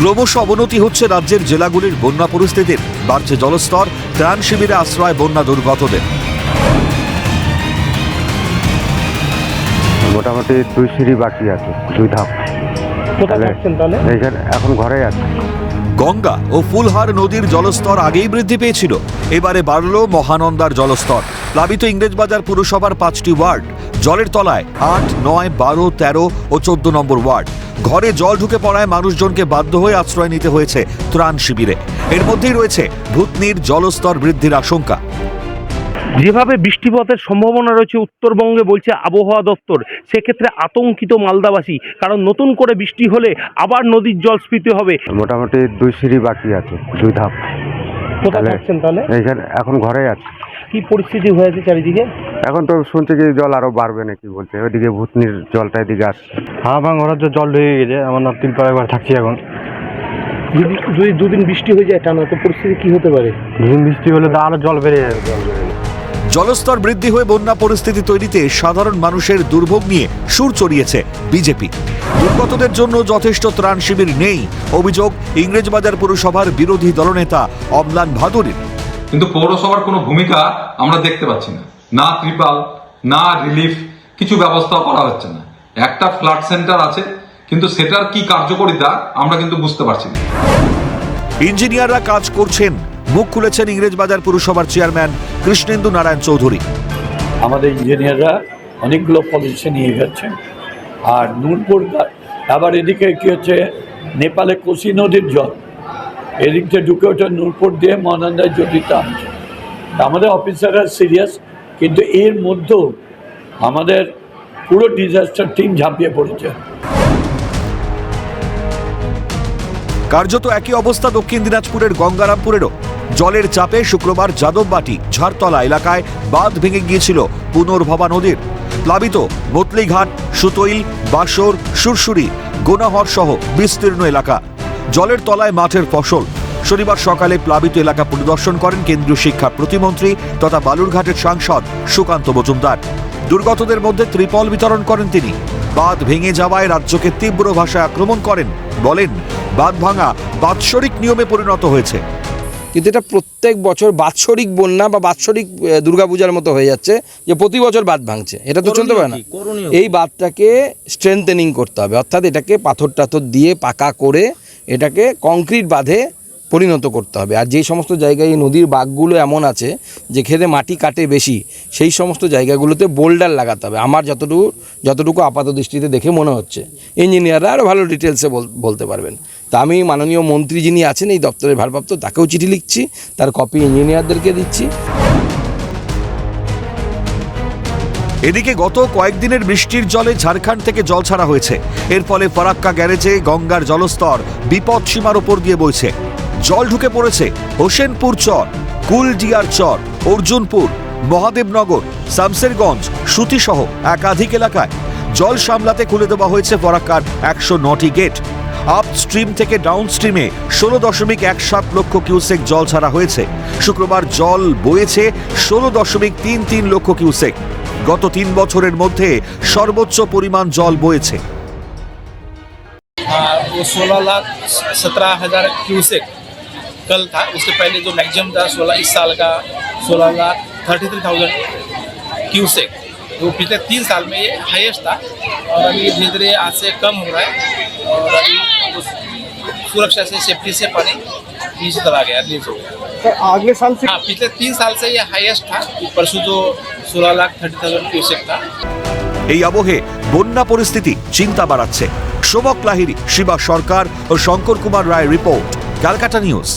ক্রমশ অবনতি হচ্ছে রাজ্যের জেলাগুলির বন্যা পরিস্থিতির। বাড়ছে জলস্তর ত্রাণ শিবিরে আশ্রয় বন্যা দুর্গতদের। মোটামুটি দুই সিঁড়ি বাকি আছে দুই ধাপ। এখন ঘরেই আছে গঙ্গা ও ফুলহার নদীর জলস্তর আগেই বৃদ্ধি পেয়েছিল। এবারে বাড়ল মহানন্দার জলস্তর। প্লাবিত ইংরেজবাজার পুরসভার পাঁচটি ওয়ার্ড। জলের তলায় আট নয় বারো তেরো ও চোদ্দ নম্বর ওয়ার্ড। ঘরে জল ঢুকে পড়ায় মানুষজনকে বাধ্য হয়ে আশ্রয় নিতে হয়েছে ত্রাণ শিবিরে। এর মধ্যেই রয়েছে ভূতনির জলস্তর বৃদ্ধির আশঙ্কা। যেভাবে বৃষ্টিপাতের সম্ভাবনা রয়েছে উত্তরবঙ্গে বলছে আবহাওয়া দপ্তর সেক্ষেত্রে আতঙ্কিত মালদাবাসী কারণ নতুন করে বৃষ্টি হলে আবার নদীর জলস্ফীতি হবে। মোটামুটি দুই সিঁড়ি বাকি আছে দুই ধাপ। কোথায় থাকছেন তাহলে? এইখানে এখন ঘরে আছে। কি পরিস্থিতি হয়েছে চারিদিকে? এখন তো শুনছি যে জল আরও বাড়বে নাকি বলছে। ওইদিকে ভূতনির জলটা এদিকে আসছে। হ্যাঁ আমার ঘরের জল ঢুকে গেছে। আমার তিন পাড়া ঘর থাকছি এখন। যদি যদি দুদিন বৃষ্টি হয়ে যায় টানা তো পরিস্থিতি কি হতে পারে? দুদিন বৃষ্টি হলে তো আরও জল বেড়ে যাবে। জল বেড়ে যাবে। জলস্তর বৃদ্ধি হয়ে বন্যা পরিস্থিতি তৈরিতে সাধারণ মানুষের দুর্ভোগ নিয়ে সুর চড়িয়েছে বিজেপি। দুর্গতদের জন্য যথেষ্ট ত্রাণ শিবির নেই অভিযোগ ইংরেজবাজার পুরসভার বিরোধী দলনেতা অম্লান ভাদুরীর কিন্তু পৌরসভার কোনো ভূমিকা আমরা দেখতে পাচ্ছি না। না ত্রিপাল না রিলিফ কিছু ব্যবস্থা করা হচ্ছে না। একটা ফ্লাড সেন্টার আছে কিন্তু সেটার কি কার্যকারিতা আমরা কিন্তু বুঝতে পারছি না। ইঞ্জিনিয়াররা কাজ করছেন মুখ খুলেছেন ইংরেজবাজার পুরসভার চেয়ারম্যান কৃষ্ণেন্দু নারায়ণ চৌধুরী। আমাদের ইঞ্জিনিয়াররা অনেকগুলো পলিসি নিয়ে গেছেন আর নুনপুর গা- আবার এদিকে কি হচ্ছে, নেপালে কোসি নদীর জল। এদিক থেকে ঢুকে ওঠে নূরপুর দিয়ে মহানন্দায় জড়িত আছে তা আমাদের অফিসাররা সিরিয়াস কিন্তু এর মধ্যেও আমাদের পুরো ডিজাস্টার টিম ঝাঁপিয়ে পড়েছে। কার্যত একই অবস্থা দক্ষিণ দিনাজপুরের গঙ্গারামপুরেরও। জলের চাপে শুক্রবার যাদববাটি ঝাড়তলা এলাকায় বাঁধ ভেঙে গিয়েছিল পুনর্ভবা নদীর। প্লাবিত মতলিঘাট সুতৈল বাসর সুরসুরি গোনাহর সহ বিস্তীর্ণ এলাকা। জলের তলায় মাঠের ফসল। শনিবার সকালে প্লাবিত এলাকা পরিদর্শন করেন কেন্দ্রীয় শিক্ষা প্রতিমন্ত্রী তথা বালুরঘাটের সাংসদ সুকান্ত মজুমদার। দুর্গতদের মধ্যে ত্রিপল বিতরণ করেন তিনি। বাঁধ ভেঙে যাওয়ায় রাজ্যকে তীব্র ভাষায় আক্রমণ করেন বলেন বাঁধ ভাঙা বাৎসরিক নিয়মে পরিণত হয়েছে। কিন্তু এটা প্রত্যেক বছর বাৎসরিক বন্যা বা বাৎসরিক দুর্গাপূজার মতো হয়ে যাচ্ছে যে প্রতি বছর বাঁধ ভাঙছে। এটা তো চলতে পারে না। এই বাঁধটাকে স্ট্রেংথেনিং করতে হবে। অর্থাৎ এটাকে পাথর টাথর দিয়ে পাকা করে এটাকে কংক্রিট বাঁধে পরিণত করতে হবে। আর যেই সমস্ত জায়গায় এই নদীর বাঘগুলো এমন আছে যে খেতে মাটি কাটে বেশি সেই সমস্ত জায়গাগুলোতে বোল্ডার লাগাতে হবে। আমার যতটুকু যতটুকু আপাত দৃষ্টিতে দেখে মনে হচ্ছে। ইঞ্জিনিয়াররা আরও ভালো ডিটেলসে বলতে পারবেন। তা আমি মাননীয় মন্ত্রী যিনি আছেন এই দপ্তরের ভারপ্রাপ্ত, তাকেও চিঠি লিখছি, তার কপি ইঞ্জিনিয়ারদেরকে দিচ্ছি। এদিকে গত কয়েকদিনের বৃষ্টির জলে ঝাড়খণ্ড থেকে জল ছাড়া হয়েছে। এর ফলে ফারাক্কা গ্যারেজে গঙ্গার জলস্তর বিপদ সীমার ওপর দিয়ে বইছে। জল ঢুকে পড়েছে হোসেনপুর চর, কুলডিয়ার চর, অর্জুনপুর, মহাদেবনগর শামসেরগঞ্জ সুতিসহ একাধিক এলাকায়। জল সামলাতে খুলে দেওয়া হয়েছে ফরাক্কার একশো নটি গেট। আপ স্ট্রিম থেকে ডাউন স্ট্রিমে ষোলো দশমিক এক সাত লক্ষ কিউসেক জল ছাড়া হয়েছে শুক্রবার জল বয়েছে ষোলো দশমিক তিন তিন লক্ষ কিউসেক গত তিন বছরের মধ্যে সর্বোচ্চ পরিমাণ জল বয়েছে हाँ, वो सोलह लाख सत्रह हज़ार क्यूसेक कल था उससे पहले जो मैक्सिमम था सोलह इस साल का सोलह lakh thirty three thousand cusec वो पिछले तीन साल में ये हाईएस्ट था और अभी धीरे धीरे आज से कम हो रहा है और अभी उस सुरक्षा से सेफ्टी से पानी नीचे चला गया रिलीज हो गया अगले साल से हाँ पिछले तीन साल से ये हाईएस्ट था परसों जो सोलह लाख थर्टी थाउजेंड क्यूसेक था এই আবহে বন্যা পরিস্থিতি চিন্তা বাড়াচ্ছে সোমক লাহিরি শিবা সরকার ও Shankar Kumar Roy report Calcutta news